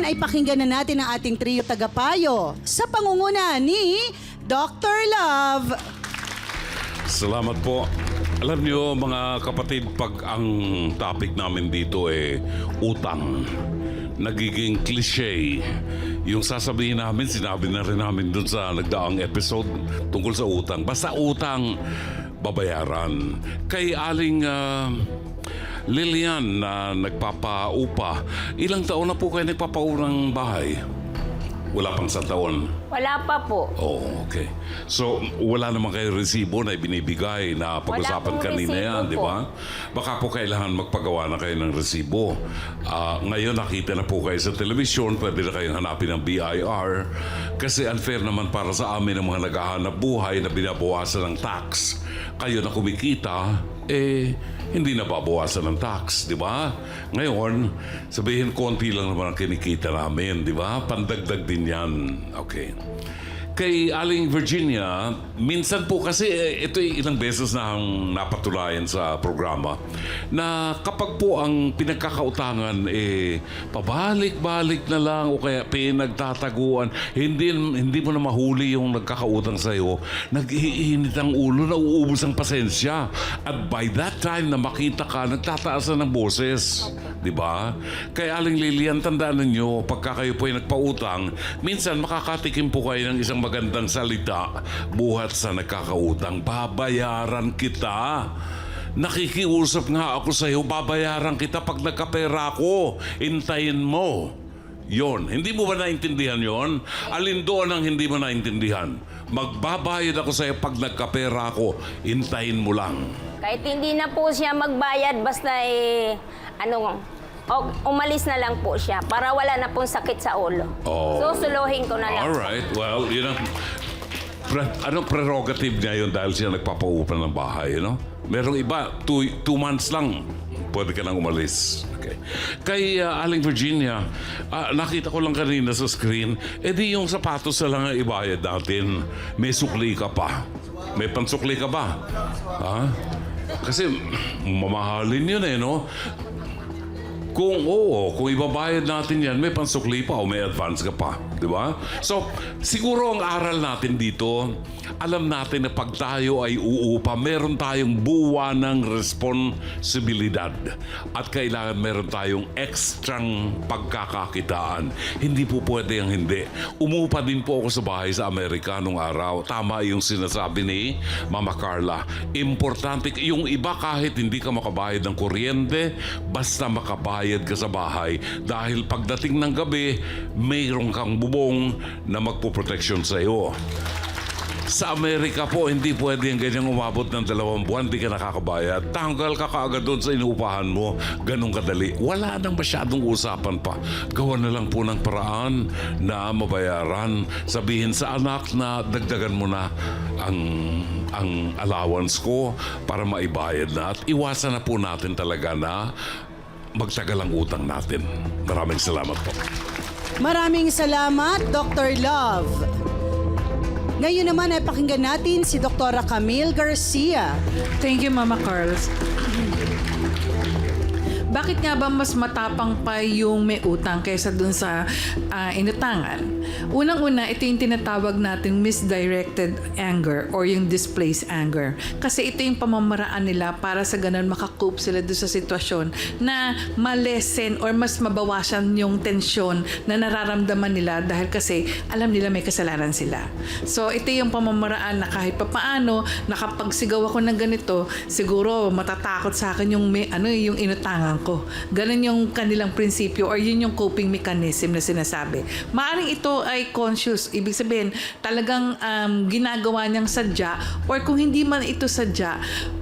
naman ay pakinggan na natin ang ating trio tagapayo sa pangunguna ni Dr. Love. Salamat po. Alam niyo mga kapatid, pag ang topic namin dito eh utang, nagiging cliche. Yung sasabihin namin, sinabi na rin namin dun sa nagdaang episode tungkol sa utang. Basta utang, babayaran. Kay Aling ah, Lilian na nagpapaupa, ilang taon na po kayo nagpapaupa ng bahay? Wala pang sa taon. Wala pa po. Oh, okay. So, wala naman kayo resibo na ibinibigay na pag-usapan pong kanina resibo yan, di po. ba? Baka po kailangan magpagawa na kayo ng resibo. Ah, ngayon, nakita na po kayo sa telebisyon, pwede na kayong hanapin ng BIR. Kasi unfair naman para sa amin ang mga naghahanap buhay na binabawasan ng tax. Kayo na kumikita, eh, hindi na babawasan ng tax, di ba? Ngayon, sabihin konti lang naman ang kinikita namin, di ba? Pandagdag din yan. Okay. Kay Aling Virginia, minsan po kasi eh, ito ilang beses na ang napatulayan sa programa na kapag po ang pinagkakautangan eh pabalik-balik na lang o kaya pinagtataguan, hindi hindi mo na mahuli yung nagkakautang sa iyo, nag-iinit ang ulo, nauubos ang pasensya. At by that time na makita ka, nagtataas na ng boses. Di ba? Kaya Aling Lilian, tandaan ninyo, pagka kayo po ay nagpautang, minsan makakatikim po kayo ng isang magandang salita buhat sa nagkakautang. Babayaran kita. Nakikiusap nga ako sa iyo, babayaran kita pag nagkapera ako. Intayin mo. Yon. Hindi mo ba naintindihan yon? Alin doon ang hindi mo naintindihan? Magbabayad ako sa iyo pag nagkapera ako. Intayin mo lang. Kahit hindi na po siya magbayad, basta eh, ano, o- umalis na lang po siya para wala na pong sakit sa ulo. Oh. Susuluhin ko na lang. po. Alright, well, yun ang... Pre, anong prerogative niya yun dahil siya nagpapaupa ng bahay, you know? Merong iba, two, two months lang, pwede ka nang umalis. Okay. Kay uh, Aling Virginia, ah, nakita ko lang kanina sa screen, edi yung sapatos na lang ang ibayad natin. May sukli ka pa. May pansukli ka ba? Ha? Kasi mamahalin yun eh, no? Kung oo, kung ibabayad natin yan, may pansukli pa o may advance ka pa. Di ba? So, siguro ang aral natin dito, alam natin na pag tayo ay uupa, meron tayong buwa ng responsibilidad. At kailangan meron tayong ekstrang pagkakakitaan. Hindi po pwede ang hindi. Umupa din po ako sa bahay sa Amerika nung araw. Tama yung sinasabi ni Mama Carla. Importante, yung iba kahit hindi ka makabayad ng kuryente, basta makabayad ka sa bahay. Dahil pagdating ng gabi, mayroon kang bubong na magpuproteksyon sa iyo. Sa Amerika po, hindi pwede yung ganyang umabot ng dalawang buwan, di ka nakakabayad. Tanggal ka kaagad doon sa inuupahan mo. Ganong kadali. Wala nang masyadong usapan pa. Gawa na lang po ng paraan na mabayaran. Sabihin sa anak na dagdagan mo na ang ang allowance ko para maibayad na. At iwasan na po natin talaga na magtagal ang utang natin. Maraming salamat po. Maraming salamat, Dr. Love. Ngayon naman ay pakinggan natin si Dr. Camille Garcia. Thank you, Mama Carls. Bakit nga ba mas matapang pa yung may utang kaysa dun sa ah, inutangan? Unang-una, ito yung tinatawag natin misdirected anger or yung displaced anger. Kasi ito yung pamamaraan nila para sa ganun makakope sila doon sa sitwasyon na malesen or mas mabawasan yung tensyon na nararamdaman nila dahil kasi alam nila may kasalanan sila. So ito yung pamamaraan na kahit papaano nakapagsigaw ako ng ganito, siguro matatakot sa akin yung may ano yung inutangan ko. Ganun yung kanilang prinsipyo or yun yung coping mechanism na sinasabi. Maaring ito ay conscious, ibig sabihin talagang um, ginagawa niyang sadya or kung hindi man ito sadya,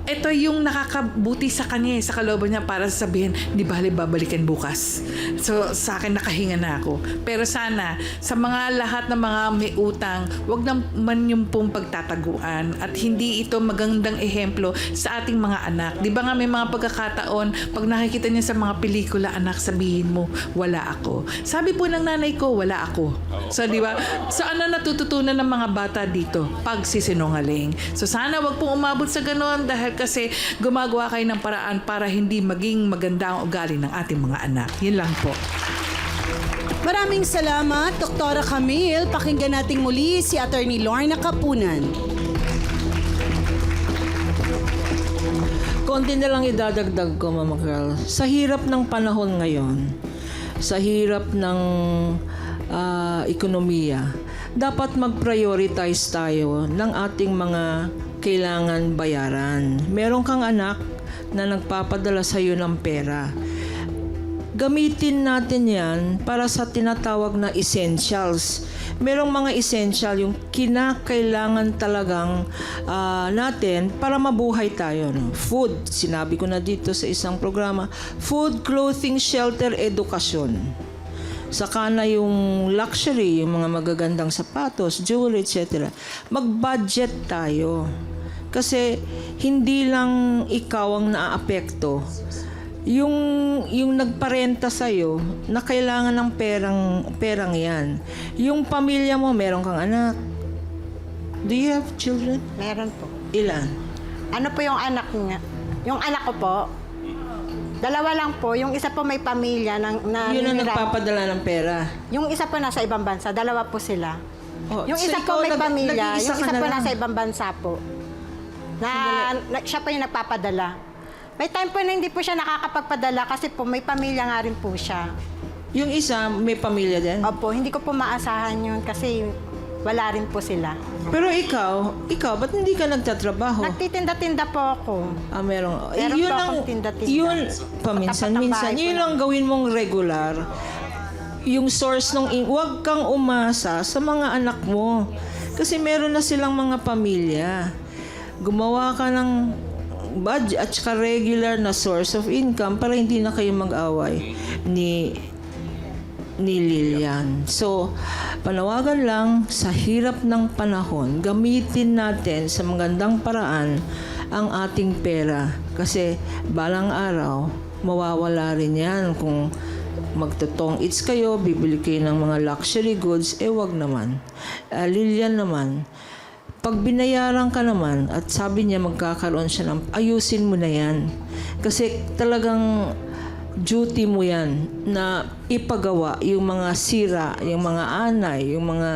ito yung nakakabuti sa kanya, eh, sa kalooban niya para sabihin, di bali babalikan bukas. So sa akin nakahinga na ako. Pero sana sa mga lahat ng mga may utang, wag naman yung pong pagtataguan at hindi ito magandang ehemplo sa ating mga anak. Di ba nga may mga pagkakataon, pag nakikita niya sa mga pelikula, anak sabihin mo, wala ako. Sabi po ng nanay ko, wala ako. So di ba? So ano natututunan ng mga bata dito? Pagsisinungaling. So sana wag pong umabot sa ganon dahil kasi gumagawa kayo ng paraan para hindi maging maganda ang ugali ng ating mga anak. Yun lang po. Maraming salamat, Doktora Camille. Pakinggan natin muli si Attorney Lorna Kapunan. Konti na lang idadagdag ko, Mama Carl. Sa hirap ng panahon ngayon, sa hirap ng ah, ekonomiya, dapat mag-prioritize tayo ng ating mga kailangan bayaran. Meron kang anak na nagpapadala sa iyo ng pera. Gamitin natin yan para sa tinatawag na essentials. Merong mga essential yung kinakailangan talagang ah, natin para mabuhay tayo. No? Food, sinabi ko na dito sa isang programa, food, clothing, shelter, edukasyon. Saka na yung luxury, yung mga magagandang sapatos, jewelry, etc. Mag-budget tayo. Kasi hindi lang ikaw ang naaapekto. Yung yung nagparenta sa na kailangan ng perang perang 'yan. Yung pamilya mo, meron kang anak. Do you have children? Meron po. Ilan? Ano po yung anak niya? Yung anak ko po, dalawa lang po. Yung isa po may pamilya ng, na Yun ang nagpapadala ng pera. Yung isa po nasa ibang bansa, dalawa po sila. Oh, yung so isa ikaw po may nag- pamilya, nag-iisa yung ka isa na po lang. nasa ibang bansa po. Na, na- siya po yung nagpapadala. May time po na hindi po siya nakakapagpadala kasi po may pamilya nga rin po siya. Yung isa may pamilya din. Opo, hindi ko po maasahan yun kasi wala rin po sila. Pero ikaw, ikaw ba't hindi ka nagtatrabaho? Nagtitinda-tinda po ako. Ah, merong... Eh, Meron yun po ang... tinda-tinda. Yun, paminsan-minsan. Yun ko ang gawin mong regular. Yung source ng... In- huwag kang umasa sa mga anak mo. Kasi meron na silang mga pamilya. Gumawa ka ng budget at saka regular na source of income para hindi na kayo mag-away ni ni Lilian. So, panawagan lang sa hirap ng panahon, gamitin natin sa magandang paraan ang ating pera. Kasi balang araw, mawawala rin yan kung magtotong it's kayo, bibili kayo ng mga luxury goods, eh wag naman. Ah, Lilian naman, pag binayaran ka naman at sabi niya magkakaroon siya ng ayusin mo na yan. Kasi talagang duty mo yan na ipagawa yung mga sira, yung mga anay, yung mga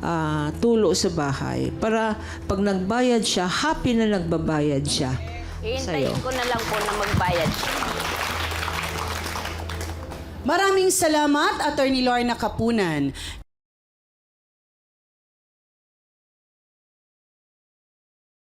ah, tulo sa bahay para pag nagbayad siya, happy na nagbabayad siya. Iintayin ko na lang po na magbayad siya. Maraming salamat, Attorney Lorna Kapunan.